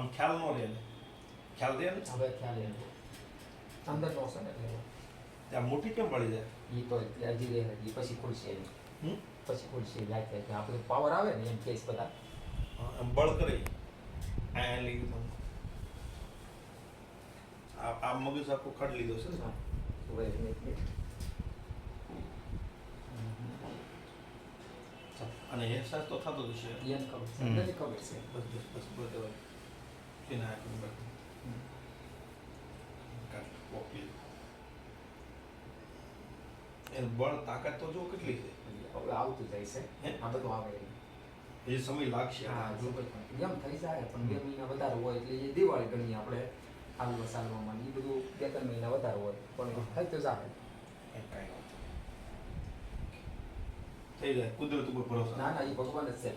આમ ખ્યાલ ન રહે ખ્યાલ રહે ને હવે ખ્યાલ એનો અંદર નો છે એટલે ત્યાં મોટી કેમ પડી જાય એ તો હજી રહે એ પછી ખુલશે હમ? પછી ખુલશે લાઈટ લાઈટ આપણે પાવર આવે ને એમ કેસ બધા આમ બળ કરે આ લઈ ગયું આ મગજ આખું ખડ લીધો છે ને અને અહેસાસ તો થતો જ એને ખબર છે ખબર છે બસ બસ બસ બસ હવે કેના આખું બાકી હમ. કાઢ કોપી એ બળ તાકાત તો જો કેટલી છે હવે આવતું જાય છે હે? આ બધું આવે એ સમય લાગશે હા એમ થઈ જાય પણ બે મહિના વધારે હોય એટલે એ દિવાળી ગણીએ આપણે હાલવા સાલવામાં એ બધું બે ત્રણ મહિના વધારે હોય પણ થઈ તો જાય. થઈ જાય કુદરત ઉપર ભરોસો ના ના એ ભગવાન જ છે